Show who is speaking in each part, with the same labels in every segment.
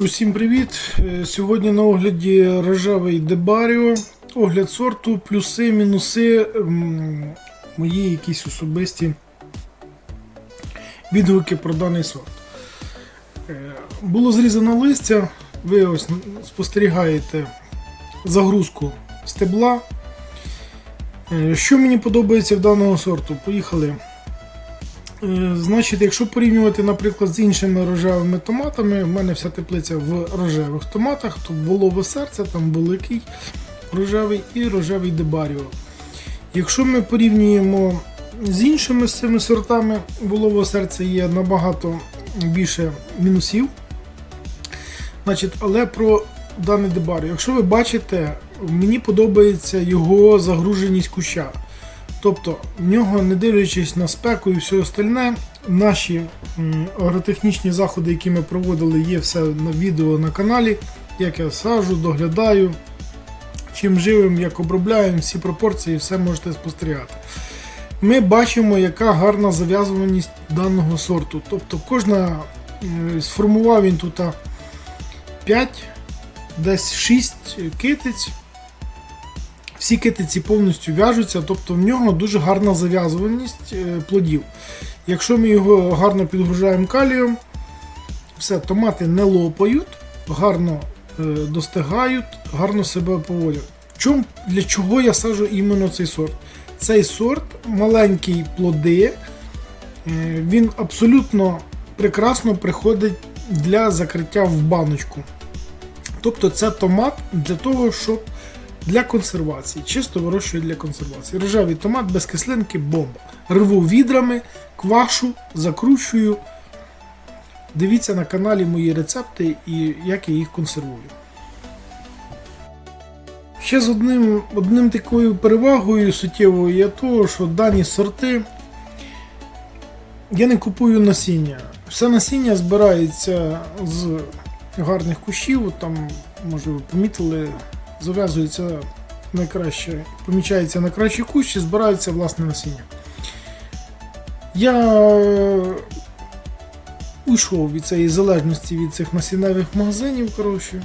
Speaker 1: Усім привіт! Е, Сьогодні на огляді рожевий Дебаріо. Огляд сорту, плюси, мінуси, мої якісь особисті відгуки про даний сорт. Е, Було зрізано листя, ви ось спостерігаєте загрузку стебла. Е, Що мені подобається в даного сорту? Поїхали. Е, Значить, якщо порівнювати, наприклад, з іншими рожевими томатами, в мене вся теплиця в рожевих томатах, то волове серце, там великий рожевий і рожевий дебаріо. Якщо ми порівнюємо з іншими з цими сортами, волового серця є набагато більше мінусів. Значить, але про дане дебаріо. Якщо ви бачите, мені подобається його загруженість куща. Тобто, в нього, не дивлячись на спеку і все остальне, наші агротехнічні заходи, які ми проводили, є все на відео на каналі. Як я саджу, доглядаю, чим живим, як обробляємо, всі пропорції, все можете спостерігати. Ми бачимо, яка гарна зав'язуваність даного сорту. Тобто, кожна е, сформував він тут 5, десь 6 китиць всі китиці повністю в'яжуться, тобто в нього дуже гарна зав'язуваність е, плодів. Якщо ми його гарно підгружаємо калієм, все, томати не лопають, гарно е, достигають, гарно себе поводять. В чому, для чого я саджу іменно цей сорт? Цей сорт маленькі плоди, е, він абсолютно прекрасно приходить для закриття в баночку. Тобто це томат для того, щоб для консервації. Чисто вирощую для консервації. Рожевий томат без кислинки бомба. Рву відрами, квашу, закручую. Дивіться на каналі мої рецепти і як я їх консервую. Ще з одним, одним такою перевагою суттєвою є того, що дані сорти я не купую насіння. Все насіння збирається з гарних кущів. Там, може, ви помітили, зав'язується найкраще, помічається на кращі кущі, збирається власне насіння. Я уйшов від цієї залежності від цих насінневих магазинів. коротше.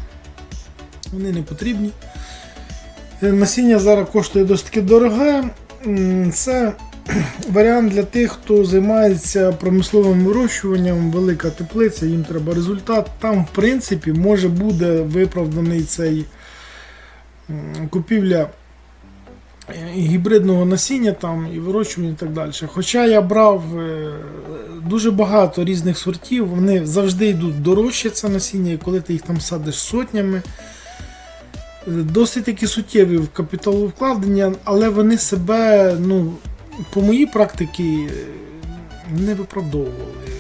Speaker 1: Вони не потрібні. Е, Насіння зараз коштує досить дороге. Це варіант для тих, хто займається промисловим вирощуванням, велика теплиця, їм треба результат. Там, в принципі, може буде виправданий цей купівля е, гібридного насіння там і вирощування і так далі. Хоча я брав е, дуже багато різних сортів, вони завжди йдуть дорожче це насіння, і коли ти їх там садиш сотнями. е, Досить такі суттєві в капіталовкладення, але вони себе, ну, по моїй практиці, не виправдовували.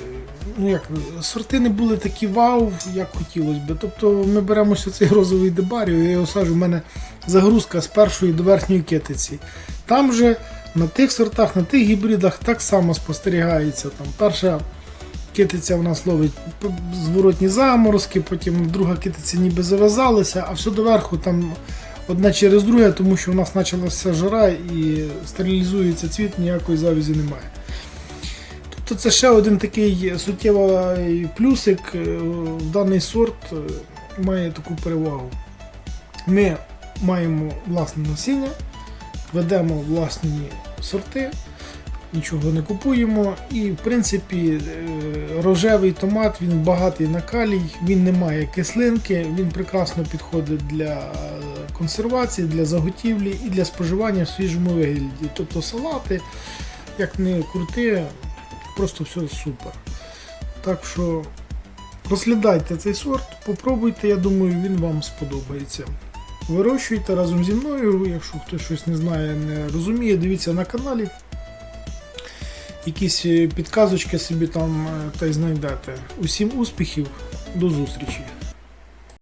Speaker 1: Ну як, сорти не були такі вау, як хотілося би. Тобто ми беремо цей розовий дебаріо, я його саджу, у мене загрузка з першої до верхньої китиці. Там же на тих сортах, на тих гібридах так само спостерігається. Там перша китиця у нас ловить зворотні заморозки, потім друга китиця ніби зав'язалася, а все доверху там одне через друге, тому що у нас почалася жара і стерилізується цвіт, ніякої завязі немає. Тобто це ще один такий суттєвий плюсик е, даний сорт е, має таку перевагу. Ми маємо власне насіння, ведемо власні сорти, нічого не купуємо. І в принципі е, рожевий томат він багатий на калій, він не має кислинки, він прекрасно підходить для консервації, для заготівлі і для споживання в свіжому вигляді. Тобто салати, як не крути, просто все супер. Так що розглядайте цей сорт, попробуйте, я думаю, він вам сподобається. Вирощуйте разом зі мною, якщо хтось щось не знає, не розуміє, дивіться на каналі. Якісь е, підказочки собі там е, та й знайдете. Усім успіхів, до зустрічі!